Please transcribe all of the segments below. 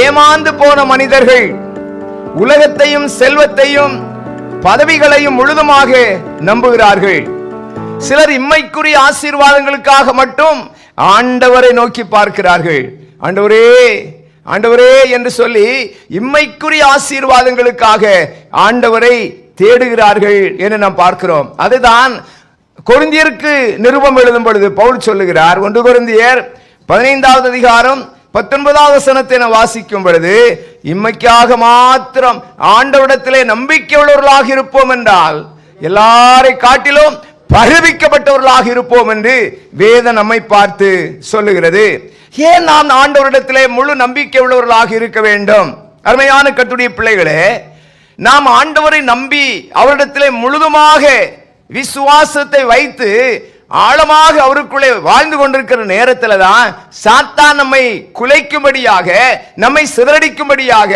ஏமாந்து போன மனிதர்கள் உலகத்தையும் செல்வத்தையும் பதவிகளையும் முழுதுமாக நம்புகிறார்கள். சிலர் இம்மைக்குரிய ஆசீர்வாதங்களுக்காக மட்டும் ஆண்டவரை நோக்கி பார்க்கிறார்கள். ஆண்டவரே ஆண்டவரே என்று சொல்லி இம்மைக்குரிய ஆசீர்வாதங்களுக்காக ஆண்டவரை தேடுகிறார்கள் என்று நாம் பார்க்கிறோம். அதுதான் கொருந்தியருக்கு நிருபம் எழுதும் பொழுது பவுல் சொல்லுகிறார். ஒன்று கொருந்தியர் பதினைந்தாவது அதிகாரம் பத்தொன்பதாவது வசனத்தை நான் வாசிக்கும் பொழுது இம்மைக்காக மாத்திரம் ஆண்டவரிடத்திலே நம்பிக்கையுள்ளவர்களாக இருப்போம் என்றால் எல்லாரை காட்டிலும் பகிர்விக்கப்பட்டவர்களாக இருப்போம் என்று வேத நம்மை பார்த்து சொல்லுகிறது. ஏன் நாம் ஆண்டவரிடத்திலே முழு நம்பிக்கை உள்ளவர்களாக இருக்க வேண்டும்? அருமையான கத்துடைய பிள்ளைகளே நாம் ஆண்டவரை நம்பி அவரிடத்திலே முழுதுமாக விசுவாசத்தை வைத்து ஆழமாக அவருக்குள்ளே வாழ்ந்து கொண்டிருக்கிற நேரத்தில் தான் சாத்தான் நம்மை குலைக்கும்படியாக நம்மை சிதறடிக்கும்படியாக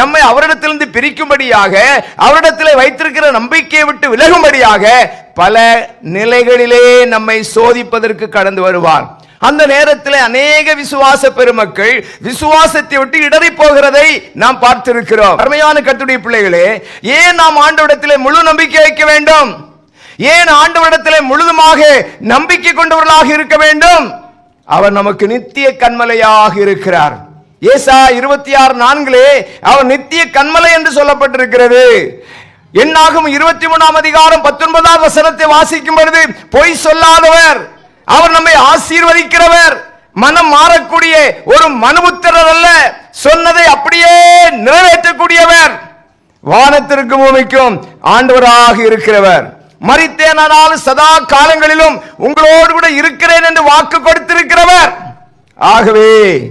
நம்மை அவரிடத்திலிருந்து பிரிக்கும்படியாக அவரிடத்திலே வைத்திருக்கிற நம்பிக்கையை விட்டு விலகும்படியாக பல நிலைகளிலே நம்மை சோதிப்பதற்கு கடந்து வருவார். அந்த நேரத்தில் அநேக விசுவாச பெருமக்கள் விசுவாசத்தை விட்டு இடறி போகிறதை நாம் பார்த்திருக்கிறோம். அருமையான கத்துடைய பிள்ளைகளே ஏன் நாம் ஆண்டவரிடத்திலே முழு நம்பிக்கை வைக்க வேண்டும்? ஏன் ஆண்டவரிடத்திலே முழுதுமாக நம்பிக்கை கொண்டவர்களாக இருக்க வேண்டும்? அவர் நமக்கு நித்திய கண்மலையாக இருக்கிறார். ஏசா இருபத்தி ஆறு நான்கிலே அவர் நித்திய கண்மலை என்று சொல்லப்பட்டிருக்கிறது. என்னாகும் இருபத்தி மூணாம் அதிகாரம் பத்தொன்பதாம் வசனத்தை வாசிக்கும் பொழுது பொய் சொல்லாதவர் அவர் நம்மை ஆசீர்வதிக்கிறவர் மனம் மாறக்கூடிய ஒரு மனுபுத்திரர் அல்ல சொன்னதை அப்படியே நிறைவேற்றக்கூடியவர். வானத்திற்கு பூமிக்கும் ஆண்டவராக இருக்கிறவர். மறித்தேனால் சதா காலங்களிலும் உங்களோடு கூட இருக்கிறேன் என்று வாக்கு கொடுத்திருக்கிறவர். ஆகவே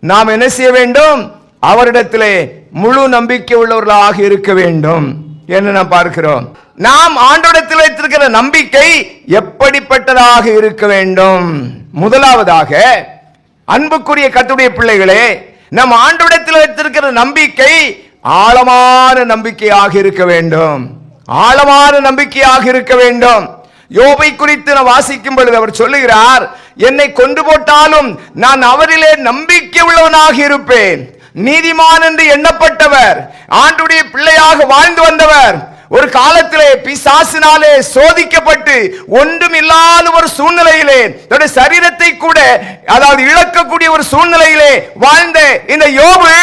நாம் என்ன செய்ய வேண்டும்? அவரிடத்திலே முழு நம்பிக்கை உள்ளவர்களாக இருக்க வேண்டும். என்று நாம் பார்க்கிறோம்? நாம் ஆண்டோடத்தில் வைத்திருக்கிற நம்பிக்கை எப்படிப்பட்டதாக இருக்க வேண்டும்? முதலாவதாக அன்புக்குரிய கத்துடைய பிள்ளைகளே நம் ஆண்டோடத்தில் வைத்திருக்கிற நம்பிக்கை ஆழமான நம்பிக்கையாக இருக்க வேண்டும். ஆழமான நம்பிக்கையாக இருக்க வேண்டும். யோபை குறித்து நான் வாசிக்கும் பொழுது அவர் சொல்லுகிறார் என்னை கொண்டு போட்டாலும் நான் அவரிலே நம்பிக்கை உள்ளவனாக இருப்பேன். நீதிமான் என்று எண்ணப்பட்டவர் ஆண்டுடைய பிள்ளையாக வாழ்ந்து வந்தவர் ஒரு காலத்திலே பிசாசினாலே சோதிக்கப்பட்டு ஒன்றும் இல்லாத ஒரு சூழ்நிலையிலே தன்னுடைய சரீரத்தை கூட அதாவது இழக்கக்கூடிய ஒரு சூழ்நிலையிலே வாழ்ந்த இந்த யோபு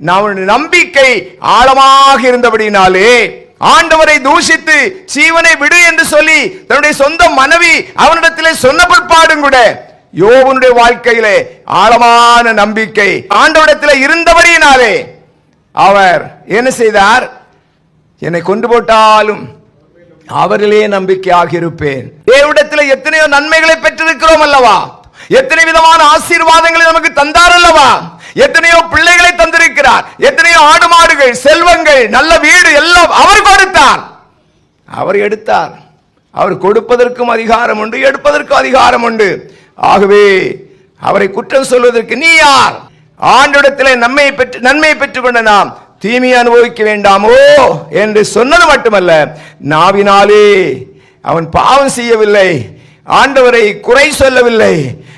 நான் நம்பிக்கை ஆழமாக இருந்தபடினாலே ஆண்டவரை தூஷித்து சீவனை விடு என்று சொல்லி தன்னுடைய சொந்த மனைவி அவனிடத்திலே சொன்ன பிற்பாடும் கூட யோவனுடைய வாழ்க்கையிலே ஆழமான நம்பிக்கை ஆண்டவரிடத்தில் இருந்தபடியினாலே அவர் என்ன செய்தார்? என்னை கொண்டு போட்டாலும் அவரிலே நம்பிக்கையாக இருப்பேன். தேவடத்தில் எத்தனையோ நன்மைகளை பெற்றிருக்கிறோம் அல்லவா? எத்தனை விதமான ஆசீர்வாதங்களை நமக்கு தந்தார் அல்லவா? எத்தனையோ பிள்ளைகளை தந்திருக்கிறார். எத்தனை ஆடு மாடுகள் செல்வங்கள் நல்ல வீடு எல்லாம் அவர் கொடுத்தார். அவர் எடுத்தார். அவர் கொடுப்பதற்கும் அதிகாரம் உண்டு எடுப்பதற்கும் அதிகாரம் உண்டு. ஆகவே அவரை குற்றம் சொல்வதற்கு நீ யார்? ஆண்டிடத்திலே நன்மையை பெற்று நன்மையை பெற்றுக்கொண்ட நாம் தீமையை அனுபவிக்க வேண்டாமோ என்று சொன்னது மட்டுமல்ல நாவினாலே அவன் பாவம் செய்யவில்லை ஆண்டவரை குறை சொல்லவில்லை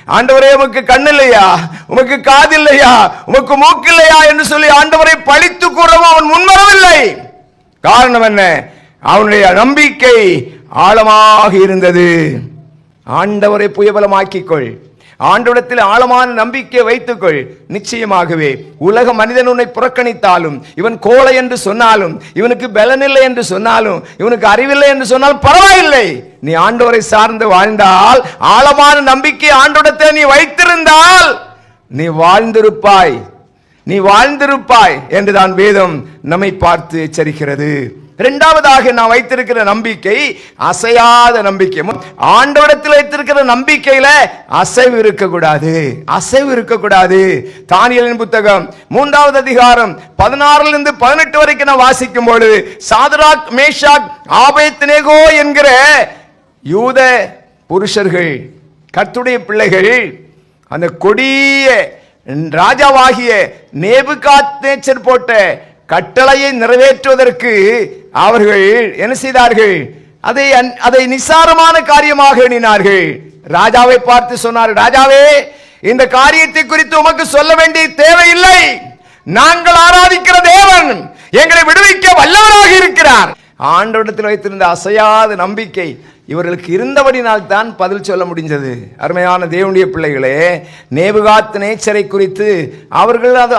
ஆண்டவரே உமக்கு கண் இல்லையா உமக்கு காது இல்லையா உமக்கு மூக்கு இல்லையா என்று சொல்லி ஆண்டவரை பழித்து கூறவும் அவன் முன்வரவில்லை. காரணம் என்ன? அவனுடைய நம்பிக்கை ஆழமாக இருந்தது. ஆண்டவரை புயபலமாக்கிக்கொள். ஆண்டவிடத்தில் ஆழமான நம்பிக்கை வைத்துக்கொள். நிச்சயமாகவே உலக மனிதன் உன்னை புறக்கணித்தாலும் இவன் கோலை என்று சொன்னாலும் இவனுக்கு பலனில்லை என்று சொன்னாலும் இவனுக்கு அறிவில்லை என்று சொன்னாலும் பரவாயில்லை. நீ ஆண்டவரை சார்ந்து வாழ்ந்தால் ஆழமான நம்பிக்கை ஆண்டோடத்தை நீ வைத்திருந்தால் நீ வாழ்ந்திருப்பாய். நீ வாழ்ந்திருப்பாய் என்றுதான் வேதம் நம்மை பார்த்து எச்சரிக்கிறது. இரண்டாவதாக நான் வைத்திருக்கிற நம்பிக்கை அசையாத நம்பிக்கை. ஆண்டவரிடத்தில் வைத்திருக்கிற நம்பிக்கையில அசைவு இருக்கக்கூடாது. அசைவு இருக்கக்கூடாது. தானியலின் புத்தகம் மூன்றாவது அதிகாரம் பதினாறுல இருந்து பதினெட்டு வரைக்கும் நான் வாசிக்கும் பொழுது சாதராக் மேஷாக் ஆபேத்னேகோ என்கிற யூத புருஷர்கள் கர்த்துடைய பிள்ளைகள் அந்த கொடிய ராஜாவாகிய நேபுகாத்நேச்சர் போட்ட கட்டளையை நிறைவேற்றுவதற்கு அவர்கள் என்ன செய்தார்கள்? அதை அதை நிசாரமான காரியமாக எண்ணினார்கள். ராஜாவை பார்த்து சொன்னார் ராஜாவே இந்த காரியத்தை குறித்து உமக்கு சொல்ல வேண்டிய தேவையில்லை. நாங்கள் ஆராதிக்கிற தேவன் எங்களை விடுவிக்க வல்லவராக இருக்கிறார். ஆண்டவரிடத்தில் வைத்திருந்த அசையாத நம்பிக்கை இவர்களுக்கு இருந்தபடினால் தான் பதில் சொல்ல முடிஞ்சது. அருமையான தேவனுடைய பிள்ளைகளே நேபுகாத் நேச்சரை குறித்து அவர்கள் அது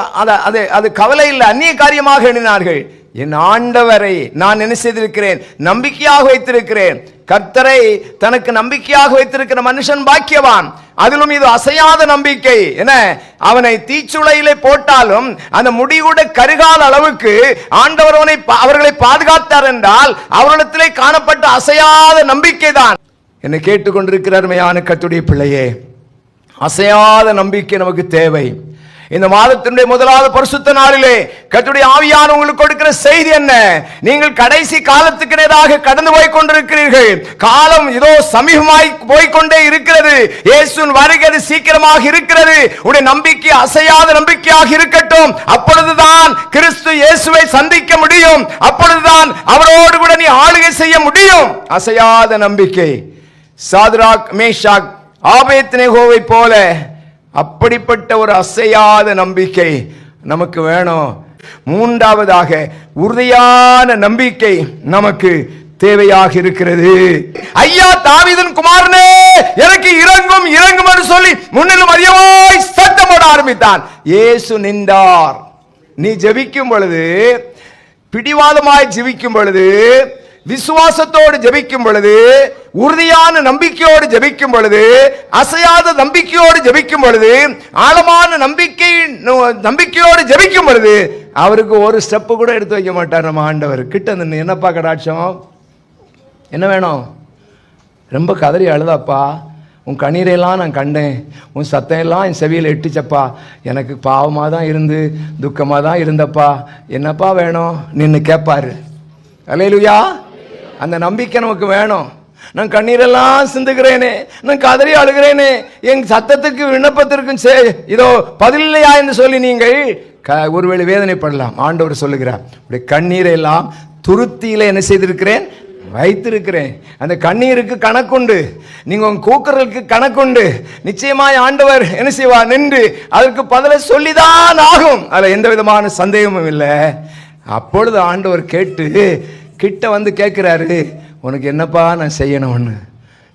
அதை அது கவலை இல்லை அந்நிய காரியமாக எண்ணினார்கள். என் ஆண்டவரை நான் என்ன செய்திருக்கிறேன்? நம்பிக்கையாக வைத்திருக்கிறேன். கர்த்தரை தனக்கு நம்பிக்கையாக வைத்திருக்கிற மனுஷன் பாக்கியவான். அதிலும் இது அசையாத நம்பிக்கை. என்ன? அவனை தீச்சுளையிலே போட்டாலும் அந்த முடிவுட கருகால அளவுக்கு ஆண்டவர் அவனை பா- அவர்களை பாதுகாத்தார் என்றால் அவரிடத்திலே காணப்பட்ட அசையாத நம்பிக்கை தான் என்னை கேட்டுக்கொண்டிருக்கிறார் மையான கத்துடைய பிள்ளையே. அசையாத நம்பிக்கை நமக்கு தேவை. இந்த மாதத்தினுடைய முதலாவது பரிசுத்த நாளிலே கத்துடைய ஆவியான உங்களுக்கு கொடுக்கிற செய்தி என்ன? நீங்கள் கடைசி காலத்துக்கு நேராக கடந்து போய் கொண்டிருக்கிறீர்கள். காலம் இதோ சமீபமாய் போய்க்கொண்டே இருக்கிறது. இயேசுன் வருகிறது சீக்கிரமாக இருக்கிறது. உடைய நம்பிக்கை அசையாத நம்பிக்கையாக இருக்கட்டும். அப்பொழுதுதான் கிறிஸ்து இயேசுவை சந்திக்க முடியும். அப்பொழுதுதான் அவரோடு கூட நீ ஆளுகை செய்ய முடியும். அசையாத நம்பிக்கை. சாதுராக் மேஷாக் ஆபேத்னேகோவை போல அப்படிப்பட்ட ஒரு அசையாத நம்பிக்கை நமக்கு வேணும். மூன்றாவதாக உறுதியான நம்பிக்கை நமக்கு தேவையாக இருக்கிறது. ஐயா தாவிதன் குமாரனே எனக்கு இறங்கும் இறங்கும் என்று சொல்லி முன்னிலும் அதிகமாய் சத்தம் போட ஆரம்பித்தான். இயேசு நின்றார். நீ ஜெபிக்கும் பொழுது பிடிவாதமாய் ஜெபிக்கும் பொழுது விசுவாசத்தோடு ஜபிக்கும் பொழுது உறுதியான நம்பிக்கையோடு ஜபிக்கும் பொழுது அசையாத நம்பிக்கையோடு ஜபிக்கும் பொழுது ஆழமான நம்பிக்கை நம்பிக்கையோடு ஜபிக்கும் பொழுது அவருக்கு ஒரு ஸ்டெப்பு கூட எடுத்து வைக்க மாட்டார் நம்ம ஆண்டவர். கிட்ட என்னப்பா கடாட்சம்? என்ன வேணும்? ரொம்ப கதறி அழுதாப்பா. உன் கண்ணீரையெல்லாம் நான் கண்டேன். உன் சத்தம் எல்லாம் என் செவியில் எட்டுச்சப்பா. எனக்கு பாவமாக தான் இருந்து துக்கமாக தான் இருந்தப்பா. என்னப்பா வேணும்? நின்று கேட்பாரு அலையிலுயா அந்த நம்பிக்கை நமக்கு வேணும். நான் கண்ணீரெல்லாம் சிந்துகிறேனே நான் கதறி அழுகிறேனே என் சத்தத்துக்கு விண்ணப்பத்திற்கும் சே இதோ பதில் இல்லையா என்று சொல்லி நீங்கள் க ஒருவேளை வேதனைப்படலாம். ஆண்டவர் சொல்லுகிறார் இப்படி கண்ணீரை எல்லாம் துருத்தியில் என்ன செய்திருக்கிறேன்? வைத்திருக்கிறேன். அந்த கண்ணீருக்கு கணக்குண்டு. நீங்க உங்க கூக்குறலுக்கு கணக்குண்டு. நிச்சயமாய் ஆண்டவர் என்ன செய்வா நின்று அதற்கு பதிலை சொல்லிதான் ஆகும். அதுல எந்த விதமான சந்தேகமும் இல்லை. அப்பொழுது ஆண்டவர் கேட்டு கிட்ட வந்து கேட்குறாரு உனக்கு என்னப்பா நான் செய்யணும்னு?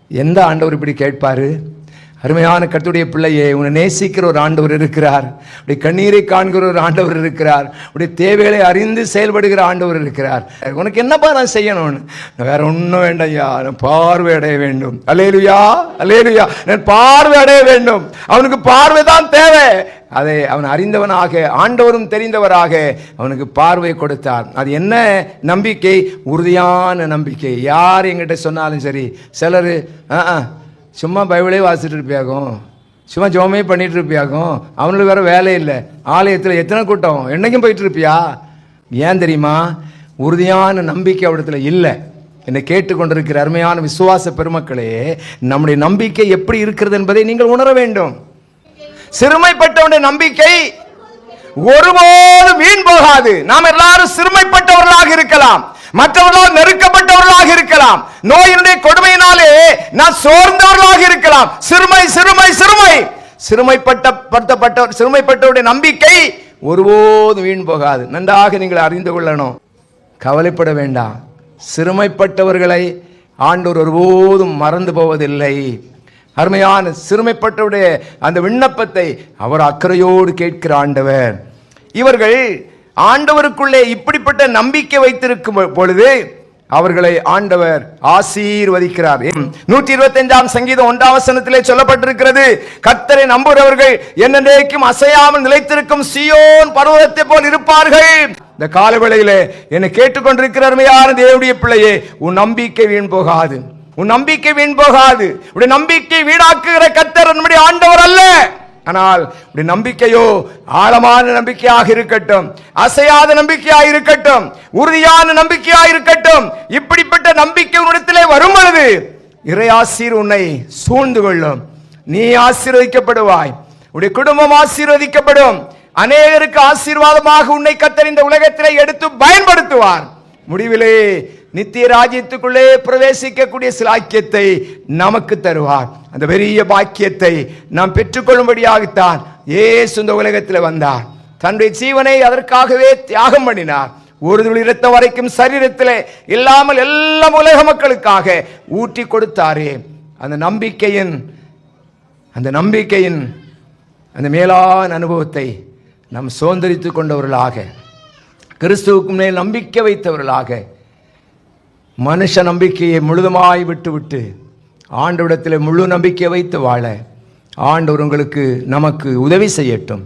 எந்த ஆண்டவர் இப்படி கேட்பார்? அருமையான கத்துடைய பிள்ளையே உன்னை நேசிக்கிற ஒரு ஆண்டவர் இருக்கிறார். அப்படி கண்ணீரை காண்கிற ஒரு ஆண்டவர் இருக்கிறார். அப்படி தேவைகளை அறிந்து செயல்படுகிற ஆண்டவர் இருக்கிறார். உனக்கு என்னப்பா நான் செய்யணும்னு? வேற ஒன்றும் வேண்டாம் ஐயா. நான் பார்வை அடைய வேண்டும். அலேலுயா அலேலுயா நான் பார்வை அடைய வேண்டும். அவனுக்கு பார்வை தான் தேவை. அதை அவன் அறிந்தவனாக ஆண்டவரும் தெரிந்தவராக அவனுக்கு பார்வை கொடுத்தார் அது என்ன நம்பிக்கை? உறுதியான நம்பிக்கை. யார் எங்கிட்ட சொன்னாலும் சரி சிலர் சும்மா பைபிளே வாசிட்டு இருப்பியாகும் சும்மா ஜோமே பண்ணிட்டு இருப்பியாகும் அவனுக்கு வேற வேலை இல்லை. ஆலயத்தில் எத்தனை கூட்டம்? என்னைக்கும் போயிட்டு இருப்பியா? ஏன் தெரியுமா? உறுதியான நம்பிக்கை அவடத்துல இல்லை. என்னை கேட்டுக்கொண்டிருக்கிற அருமையான விசுவாச பெருமக்களே நம்முடைய நம்பிக்கை எப்படி இருக்கிறது என்பதை நீங்கள் உணர வேண்டும். சிறுமைப்பட்டவனுடைய நம்பிக்கை ஒருபோதும் வீண் போகாது. நாம் எல்லாரும் சிறுமைப்பட்டவர்களாக இருக்கலாம். மற்றவர்களால் நெருக்கப்பட்டவர்களாக இருக்கலாம். நோயினுடைய கொடுமையினாலே நான் சோர்ந்தவர்களாக இருக்கலாம். சிறுமை சிறுமை சிறுமை. சிறுமைப்பட்ட சிறுமைப்பட்டவருடைய நம்பிக்கை ஒருபோதும் வீண் போகாது. நன்றாக நீங்கள் அறிந்து கொள்ளணும். கவலைப்பட வேண்டாம். சிறுமைப்பட்டவர்களை ஆண்டோர் ஒருபோதும் மறந்து போவதில்லை. அருமையான சிறுமைப்பட்டவருடைய அந்த விண்ணப்பத்தை அவர் அக்கறையோடு கேட்கிற ஆண்டவர். இவர்கள் ஆண்டவருக்குள்ளே இப்படிப்பட்ட நம்பிக்கை வைத்திருக்கும் பொழுது அவர்களை ஆண்டவர் ஆசீர்வதிக்கிறார். நூற்றி இருபத்தி அஞ்சாம் சங்கீதம் ஒன்றாம் வசனத்திலே சொல்லப்பட்டிருக்கிறது கர்த்தரை நம்புகிறவர்கள் என்னென்றைக்கும் அசையாமல் நிலைத்திருக்கும் சியோன் பருவத்தை போல் இருப்பார்கள். இந்த காலவேளையிலே என்னை கேட்டுக்கொண்டிருக்கிற அருமையான தேவனுடைய பிள்ளையே உன் நம்பிக்கை வீண் போகாது. உன் நம்பிக்கை வீண் போகாது. உடைய நம்பிக்கை வீணாக்குகிற கத்தர் நம்முடைய ஆண்டவர் அல்ல. ஆனால் உடைய நம்பிக்கையோ ஆழமான நம்பிக்கையாக இருக்கட்டும் அசையாத நம்பிக்கையாக இருக்கட்டும் உறுதியான நம்பிக்கையாக இருக்கட்டும் இப்படிப்பட்ட நம்பிக்கை உன்னிடத்திலே வரும் பொழுது இறையாசீர் உன்னை சூழ்ந்து கொள்ளும். நீ ஆசீர்வதிக்கப்படுவாய். உடைய குடும்பம் ஆசீர்வதிக்கப்படும். அநேகருக்கு ஆசீர்வாதமாக உன்னை கத்தர் இந்த உலகத்திலே எடுத்து பயன்படுத்துவார். முடிவிலே நித்திய ராஜ்யத்துக்குள்ளே பிரவேசிக்கக்கூடிய சிலாக்கியத்தை நமக்கு தருவார். அந்த பெரிய பாக்கியத்தை நாம் பெற்றுக்கொள்ளும்படியாகத்தான் ஏசு இந்த உலகத்தில் வந்தார். தன்னுடைய ஜீவனை அதற்காகவே தியாகம் பண்ணினார். ஒரு துளி இரத்தம் வரைக்கும் சரீரத்தில் இல்லாமல் எல்லாம் உலக மக்களுக்காக ஊற்றி கொடுத்தாரே. அந்த நம்பிக்கையின் அந்த நம்பிக்கையின் அந்த மேலான அனுபவத்தை நாம் சுதந்திரித்து கொண்டவர்களாக கிறிஸ்துவுக்கு மேல் நம்பிக்கை வைத்தவர்களாக மனுஷ நம்பிக்கையை முழுதுமாய் விட்டுவிட்டு ஆண்டவிடத்தில் முழு நம்பிக்கை வைத்து வாழ ஆண்டவர் உங்களுக்கு நமக்கு உதவி செய்யட்டும்.